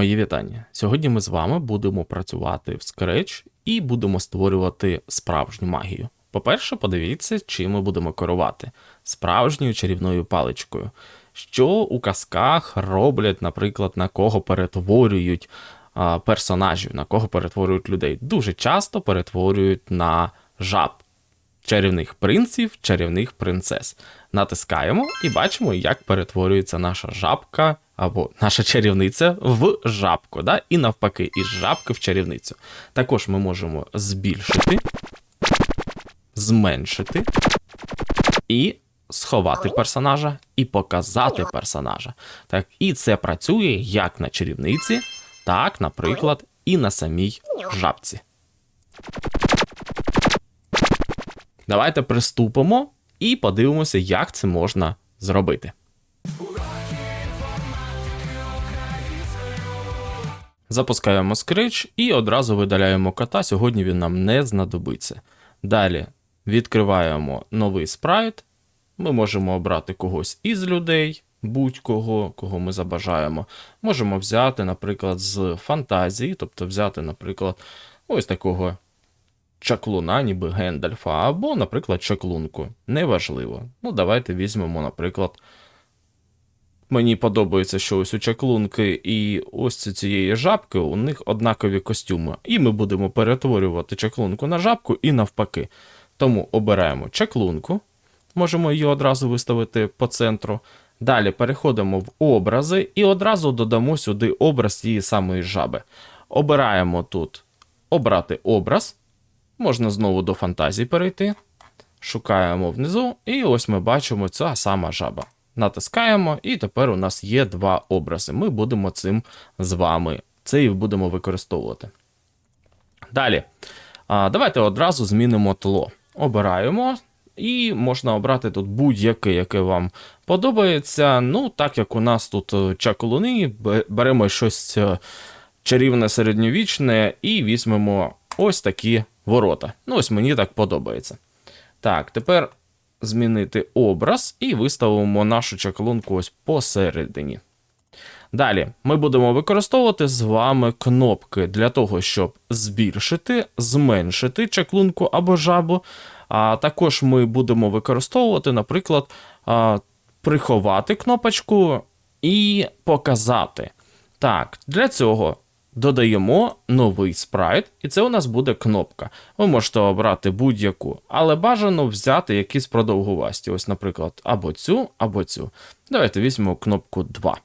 Мої вітання. Сьогодні ми з вами будемо працювати в Scratch і будемо створювати справжню магію. По-перше, подивіться, чим ми будемо керувати справжньою чарівною паличкою. Що у казках роблять, наприклад, на кого перетворюють а, персонажів, на кого перетворюють людей. Дуже часто перетворюють на жаб, чарівних принців, чарівних принцес. Натискаємо і бачимо, як перетворюється наша жабка або наша чарівниця в жабку, да? і навпаки, із жабки в чарівницю. Також ми можемо збільшити, зменшити і сховати персонажа, і показати персонажа. Так, і це працює як на чарівниці, так, наприклад, і на самій жабці. Давайте приступимо і подивимося, як це можна зробити. Запускаємо Scratch і одразу видаляємо кота. Сьогодні він нам не знадобиться. Далі відкриваємо новий спрайт. Ми можемо обрати когось із людей, будь-кого, кого ми забажаємо. Можемо взяти, наприклад, з фантазії, тобто взяти, наприклад, ось такого чаклуна, ніби Гендальфа, або, наприклад, чаклунку. Неважливо. Ну, давайте візьмемо, наприклад. Мені подобається, що ось у чаклунки і ось цієї жабки у них однакові костюми. І ми будемо перетворювати чаклунку на жабку і навпаки. Тому обираємо чаклунку, можемо її одразу виставити по центру. Далі переходимо в образи і одразу додамо сюди образ тієї самої жаби. Обираємо тут обрати образ. Можна знову до фантазії перейти. Шукаємо внизу, і ось ми бачимо ця сама жаба. Натискаємо, і тепер у нас є два образи. Ми будемо цим з вами це будемо використовувати. Далі, давайте одразу змінимо тло. Обираємо, і можна обрати тут будь-яке, яке вам подобається. Ну, так як у нас тут е, чаколуни, беремо щось е, чарівне середньовічне і візьмемо ось такі ворота. Ну, ось мені так подобається. Так, тепер змінити образ і виставимо нашу чаклунку ось посередині. Далі ми будемо використовувати з вами кнопки для того, щоб збільшити, зменшити чаклунку або жабу. А також ми будемо використовувати, наприклад, приховати кнопочку і показати. Так, для цього додаємо новий спрайт, і це у нас буде кнопка. Ви можете обрати будь-яку, але бажано взяти якісь продовгувасті. Ось, наприклад, або цю, або цю. Давайте візьмемо кнопку 2.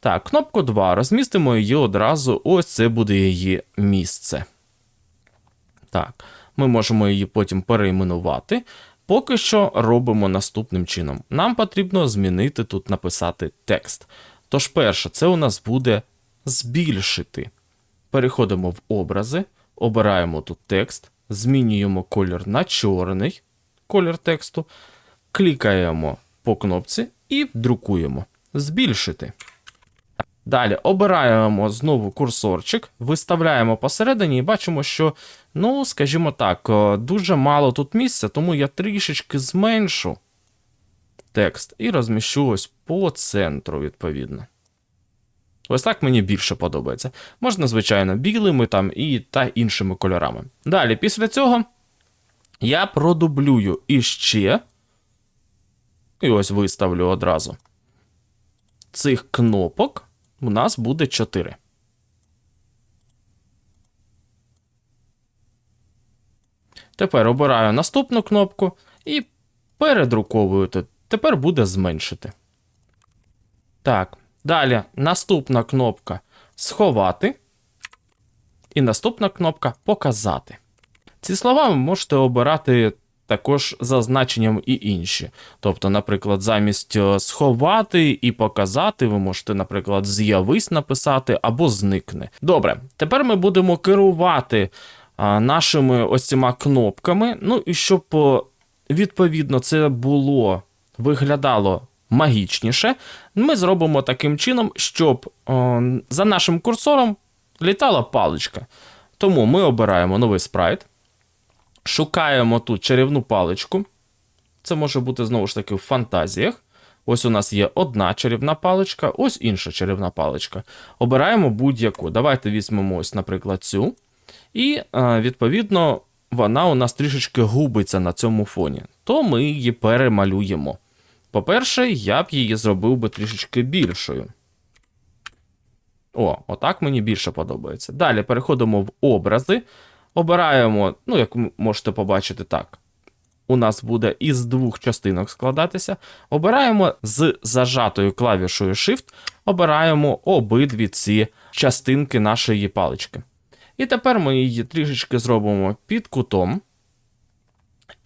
Так, кнопку 2. Розмістимо її одразу. Ось це буде її місце. Так, ми можемо її потім перейменувати. Поки що робимо наступним чином. Нам потрібно змінити тут написати текст. Тож, перше, це у нас буде збільшити. Переходимо в образи, обираємо тут текст, змінюємо колір на чорний колір тексту, клікаємо по кнопці і друкуємо. Збільшити. Далі обираємо знову курсорчик, виставляємо посередині і бачимо, що, ну, скажімо так, дуже мало тут місця, тому я трішечки зменшу текст і розміщу ось по центру, відповідно. Ось так мені більше подобається. Можна, звичайно, білими там і та іншими кольорами. Далі, після цього я продублюю іще. І ось виставлю одразу. Цих кнопок у нас буде 4. Тепер обираю наступну кнопку і передруковую. Тепер буде зменшити. Так. Далі наступна кнопка сховати. І наступна кнопка показати. Ці слова ви можете обирати також за значенням і інші. Тобто, наприклад, замість е, сховати і показати, ви можете, наприклад, з'явись написати або зникне. Добре, тепер ми будемо керувати нашими ось кнопками. Ну і щоб відповідно це було виглядало магічніше, ми зробимо таким чином, щоб о, за нашим курсором літала паличка. Тому ми обираємо новий спрайт, шукаємо тут чарівну паличку. Це може бути знову ж таки в фантазіях. Ось у нас є одна чарівна паличка, ось інша чарівна паличка. Обираємо будь-яку. Давайте візьмемо ось, наприклад, цю. І, е, відповідно, вона у нас трішечки губиться на цьому фоні. То ми її перемалюємо. По-перше, я б її зробив би трішечки більшою. О, отак мені більше подобається. Далі переходимо в образи. Обираємо, ну, як можете побачити, так. У нас буде із двох частинок складатися. Обираємо з зажатою клавішою Shift, обираємо обидві ці частинки нашої палички. І тепер ми її трішечки зробимо під кутом.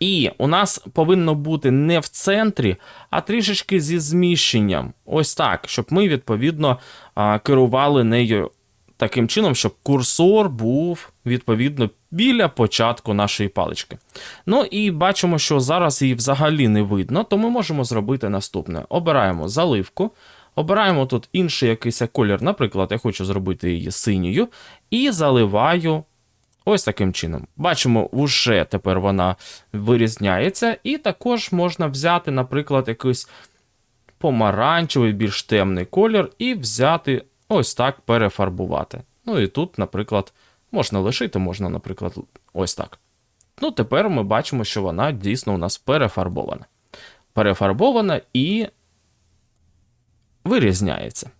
І у нас повинно бути не в центрі, а трішечки зі зміщенням. Ось так, щоб ми, відповідно, керували нею таким чином, щоб курсор був, відповідно, біля початку нашої палички. Ну і бачимо, що зараз її взагалі не видно, то ми можемо зробити наступне: обираємо заливку. Обираємо тут інший якийсь колір, наприклад, я хочу зробити її синьою, і заливаю ось таким чином. Бачимо, вже тепер вона вирізняється, і також можна взяти, наприклад, якийсь помаранчевий, більш темний колір, і взяти ось так перефарбувати. Ну і тут, наприклад, можна лишити, можна, наприклад, ось так. Ну, тепер ми бачимо, що вона дійсно у нас перефарбована. Перефарбована і вирізняється.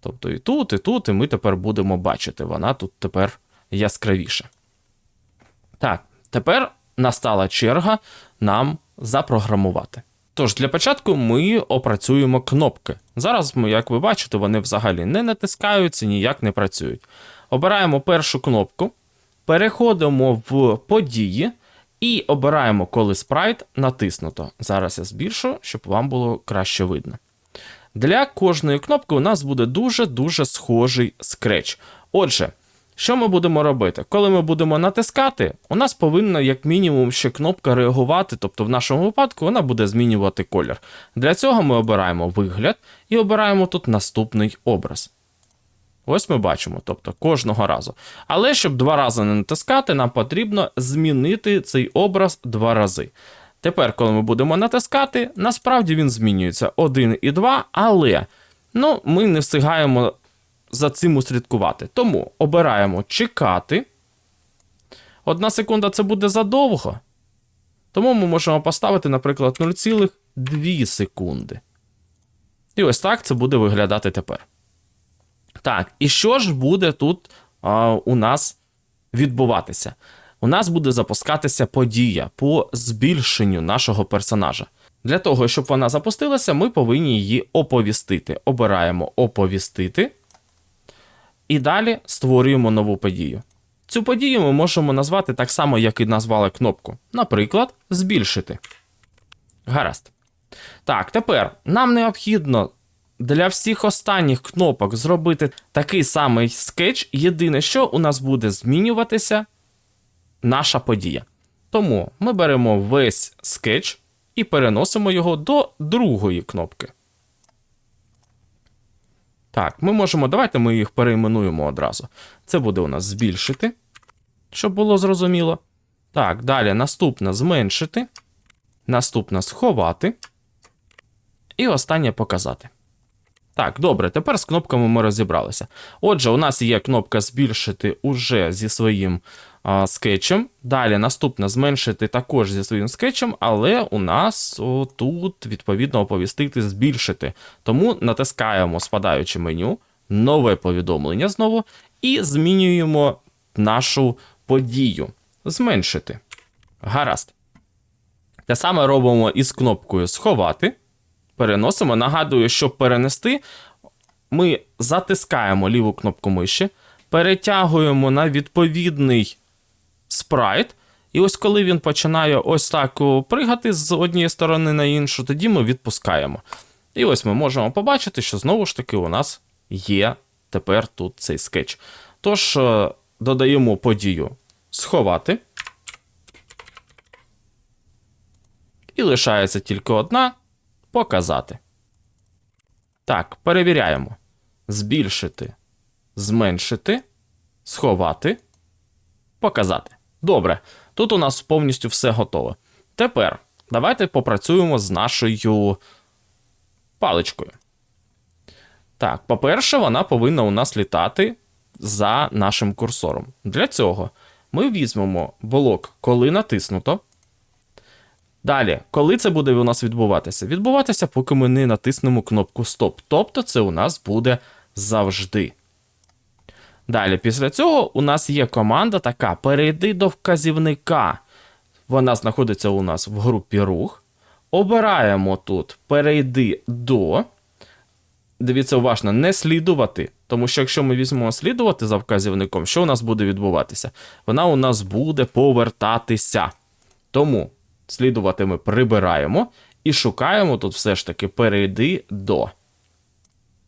Тобто і тут, і тут, і ми тепер будемо бачити, вона тут тепер яскравіша. Так, тепер настала черга нам запрограмувати. Тож, для початку ми опрацюємо кнопки. Зараз, як ви бачите, вони взагалі не натискаються, ніяк не працюють. Обираємо першу кнопку, переходимо в події і обираємо, коли спрайт натиснуто. Зараз я збільшу, щоб вам було краще видно. Для кожної кнопки у нас буде дуже-дуже схожий скреч. Отже, що ми будемо робити? Коли ми будемо натискати, у нас повинна, як мінімум, ще кнопка реагувати, тобто в нашому випадку вона буде змінювати колір. Для цього ми обираємо вигляд і обираємо тут наступний образ. Ось ми бачимо, тобто кожного разу. Але щоб два рази не натискати, нам потрібно змінити цей образ два рази. Тепер, коли ми будемо натискати, насправді він змінюється 1 і 2, але ну, ми не встигаємо за цим услідкувати. Тому обираємо чекати. Одна секунда це буде задовго. Тому ми можемо поставити, наприклад, 0,2 секунди. І ось так це буде виглядати тепер. Так, і що ж буде тут а, у нас відбуватися? У нас буде запускатися подія по збільшенню нашого персонажа. Для того, щоб вона запустилася, ми повинні її оповістити. Обираємо оповістити. І далі створюємо нову подію. Цю подію ми можемо назвати так само, як і назвали кнопку. Наприклад, збільшити. Гаразд. Так, тепер нам необхідно для всіх останніх кнопок зробити такий самий скетч. Єдине, що у нас буде змінюватися наша подія. Тому ми беремо весь скетч і переносимо його до другої кнопки. Так, ми можемо. Давайте ми їх перейменуємо одразу. Це буде у нас збільшити, щоб було зрозуміло. Так, далі наступне зменшити. Наступне сховати. І останнє показати. Так, добре, тепер з кнопками ми розібралися. Отже, у нас є кнопка збільшити уже зі своїм а, скетчем. Далі наступне зменшити також зі своїм скетчем, але у нас о, тут, відповідно, оповістити збільшити. Тому натискаємо спадаюче меню, нове повідомлення знову, і змінюємо нашу подію. Зменшити. Гаразд. Те саме робимо із кнопкою сховати переносимо. Нагадую, щоб перенести, ми затискаємо ліву кнопку миші, перетягуємо на відповідний спрайт. І ось коли він починає ось так пригати з однієї сторони на іншу, тоді ми відпускаємо. І ось ми можемо побачити, що знову ж таки у нас є тепер тут цей скетч. Тож, е, додаємо подію сховати. І лишається тільки одна Показати. Так, перевіряємо. Збільшити, зменшити, сховати, показати. Добре. Тут у нас повністю все готове. Тепер давайте попрацюємо з нашою паличкою. Так, по-перше, вона повинна у нас літати за нашим курсором. Для цього ми візьмемо блок, коли натиснуто. Далі, коли це буде у нас відбуватися? Відбуватися, поки ми не натиснемо кнопку Стоп. Тобто це у нас буде завжди. Далі, після цього у нас є команда така: перейди до вказівника. Вона знаходиться у нас в групі рух. Обираємо тут перейди до. Дивіться уважно, не слідувати. Тому що якщо ми візьмемо слідувати за вказівником, що у нас буде відбуватися? Вона у нас буде повертатися. Тому слідувати ми прибираємо і шукаємо тут все ж таки перейди до.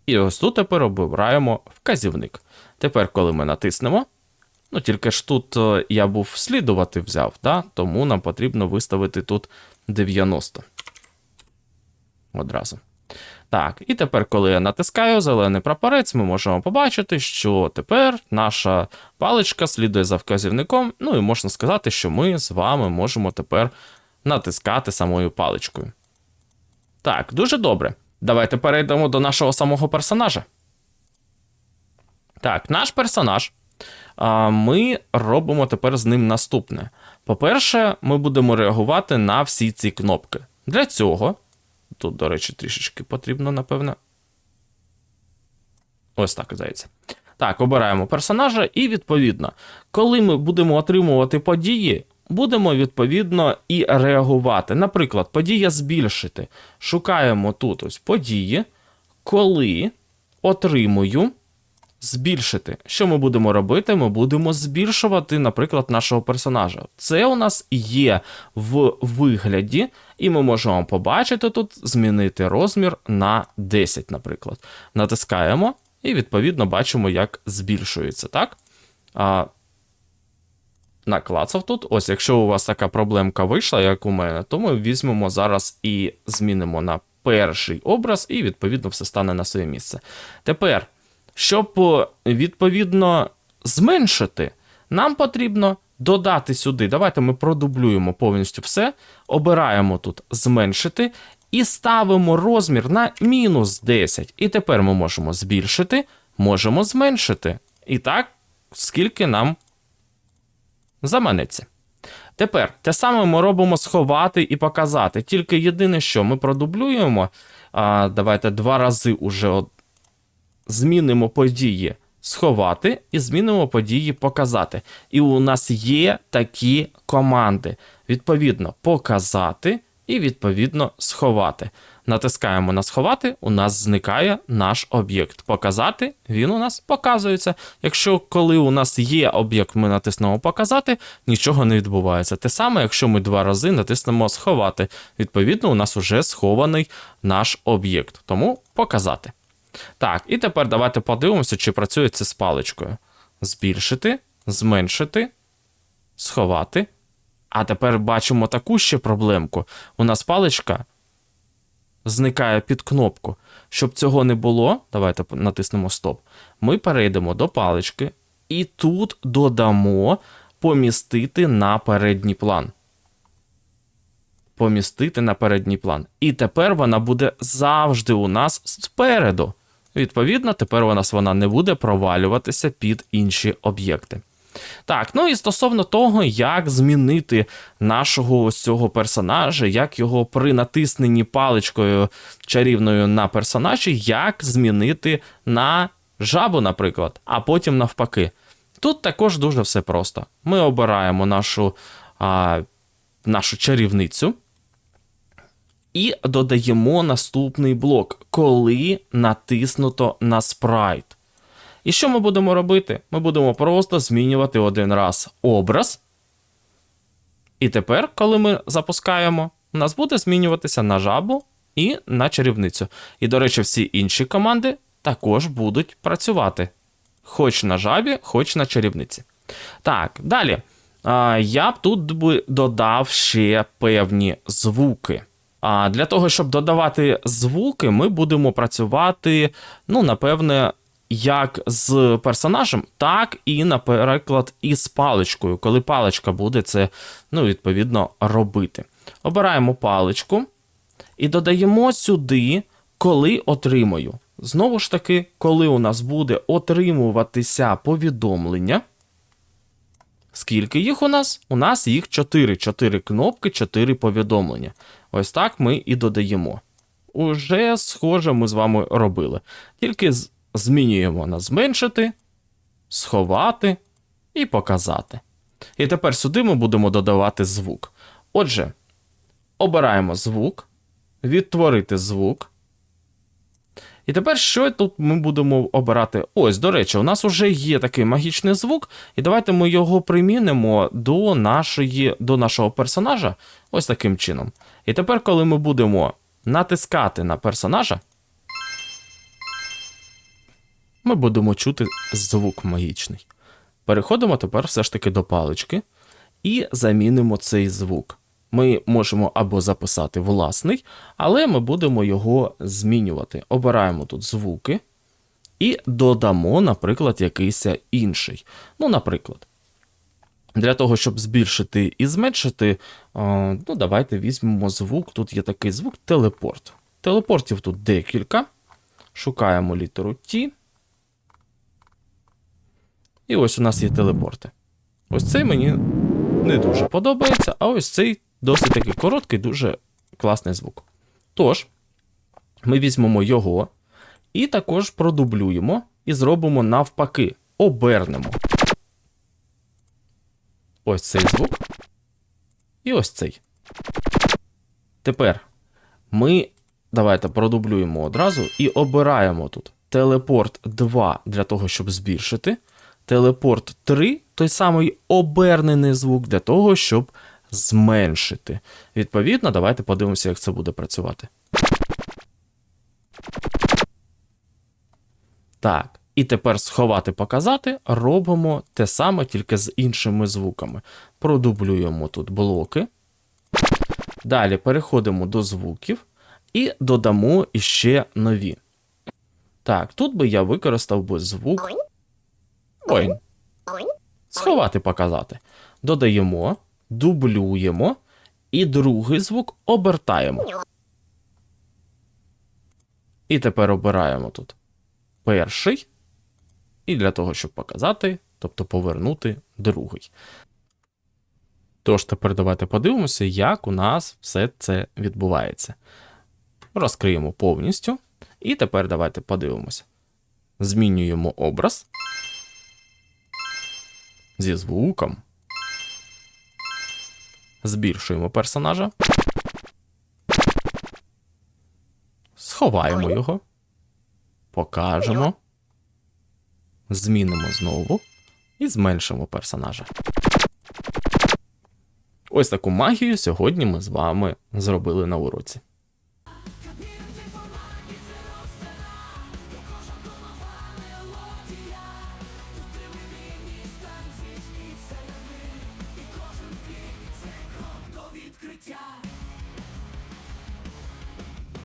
І ось тут тепер обираємо вказівник. Тепер, коли ми натиснемо, ну тільки ж тут е, я був слідувати взяв, да? тому нам потрібно виставити тут 90. Одразу. Так, і тепер, коли я натискаю зелений прапорець, ми можемо побачити, що тепер наша паличка слідує за вказівником. Ну і можна сказати, що ми з вами можемо тепер натискати самою паличкою. Так, дуже добре. Давайте перейдемо до нашого самого персонажа. Так, наш персонаж. Ми робимо тепер з ним наступне. По-перше, ми будемо реагувати на всі ці кнопки. Для цього. Тут, до речі, трішечки потрібно, напевно. Ось так, здається. Так, обираємо персонажа, і відповідно, коли ми будемо отримувати події, будемо відповідно і реагувати. Наприклад, подія збільшити. Шукаємо тут ось події, коли отримую. Збільшити. Що ми будемо робити? Ми будемо збільшувати, наприклад, нашого персонажа. Це у нас є в вигляді, і ми можемо побачити тут змінити розмір на 10, наприклад. Натискаємо і, відповідно, бачимо, як збільшується. так? А, Наклацав тут. Ось, якщо у вас така проблемка вийшла, як у мене, то ми візьмемо зараз і змінимо на перший образ, і, відповідно, все стане на своє місце. Тепер. Щоб відповідно зменшити, нам потрібно додати сюди. Давайте ми продублюємо повністю все. Обираємо тут зменшити і ставимо розмір на мінус 10. І тепер ми можемо збільшити, можемо зменшити. І так, скільки нам заманеться. Тепер те саме ми робимо сховати і показати. Тільки єдине, що ми продублюємо. А, Давайте два рази уже змінимо події сховати і змінимо події показати. І у нас є такі команди. Відповідно, показати і, відповідно, сховати. Натискаємо на сховати, у нас зникає наш об'єкт. Показати, він у нас показується. Якщо коли у нас є об'єкт, ми натиснемо показати, нічого не відбувається. Те саме, якщо ми два рази натиснемо сховати. Відповідно, у нас вже схований наш об'єкт. Тому показати. Так, і тепер давайте подивимося, чи працює це з паличкою. Збільшити, зменшити, сховати. А тепер бачимо таку ще проблемку. У нас паличка зникає під кнопку. Щоб цього не було, давайте натиснемо стоп. Ми перейдемо до палички і тут додамо помістити на передній план. Помістити на передній план. І тепер вона буде завжди у нас спереду. Відповідно, тепер у нас вона не буде провалюватися під інші об'єкти. Так, ну і стосовно того, як змінити нашого ось цього персонажа, як його при натисненні паличкою чарівною на персонажі, як змінити на жабу, наприклад, а потім навпаки. Тут також дуже все просто. Ми обираємо нашу, а, нашу чарівницю. І додаємо наступний блок, коли натиснуто на спрайт. І що ми будемо робити? Ми будемо просто змінювати один раз образ. І тепер, коли ми запускаємо, у нас буде змінюватися на жабу і на чарівницю. І, до речі, всі інші команди також будуть працювати. Хоч на жабі, хоч на чарівниці. Так, далі. Я б тут би додав ще певні звуки. А для того, щоб додавати звуки, ми будемо працювати, ну, напевне, як з персонажем, так і, наприклад, із паличкою, коли паличка буде це, ну, відповідно, робити. Обираємо паличку і додаємо сюди коли отримаю. Знову ж таки, коли у нас буде отримуватися повідомлення. Скільки їх у нас? У нас їх 4. 4 кнопки, 4 повідомлення. Ось так ми і додаємо. Уже схоже, ми з вами робили. Тільки змінюємо на зменшити, сховати і показати. І тепер сюди ми будемо додавати звук. Отже, обираємо звук, відтворити звук. І тепер що тут ми будемо обирати? Ось, до речі, у нас вже є такий магічний звук, і давайте ми його примінимо до, нашої, до нашого персонажа ось таким чином. І тепер, коли ми будемо натискати на персонажа, ми будемо чути звук магічний. Переходимо тепер все ж таки до палички і замінимо цей звук. Ми можемо або записати власний, але ми будемо його змінювати. Обираємо тут звуки і додамо, наприклад, якийсь інший. Ну, наприклад, для того, щоб збільшити і зменшити, ну, давайте візьмемо звук. Тут є такий звук телепорт. Телепортів тут декілька. Шукаємо літеру T. І ось у нас є телепорти. Ось цей мені не дуже подобається, а ось цей досить такий короткий, дуже класний звук. Тож, ми візьмемо його і також продублюємо і зробимо навпаки. Обернемо. Ось цей звук. І ось цей. Тепер ми давайте продублюємо одразу і обираємо тут телепорт 2 для того, щоб збільшити. Телепорт 3 той самий обернений звук для того, щоб зменшити. Відповідно, давайте подивимося, як це буде працювати. Так, і тепер сховати, показати, робимо те саме, тільки з іншими звуками. Продублюємо тут блоки. Далі переходимо до звуків і додамо іще нові. Так, тут би я використав би звук. Ой. Сховати, показати. Додаємо, дублюємо і другий звук обертаємо. І тепер обираємо тут перший. І для того, щоб показати, тобто повернути другий. Тож тепер давайте подивимося, як у нас все це відбувається. Розкриємо повністю. І тепер давайте подивимося. Змінюємо образ зі звуком. Збільшуємо персонажа. Сховаємо його. Покажемо. Змінимо знову. І зменшимо персонажа. Ось таку магію сьогодні ми з вами зробили на уроці.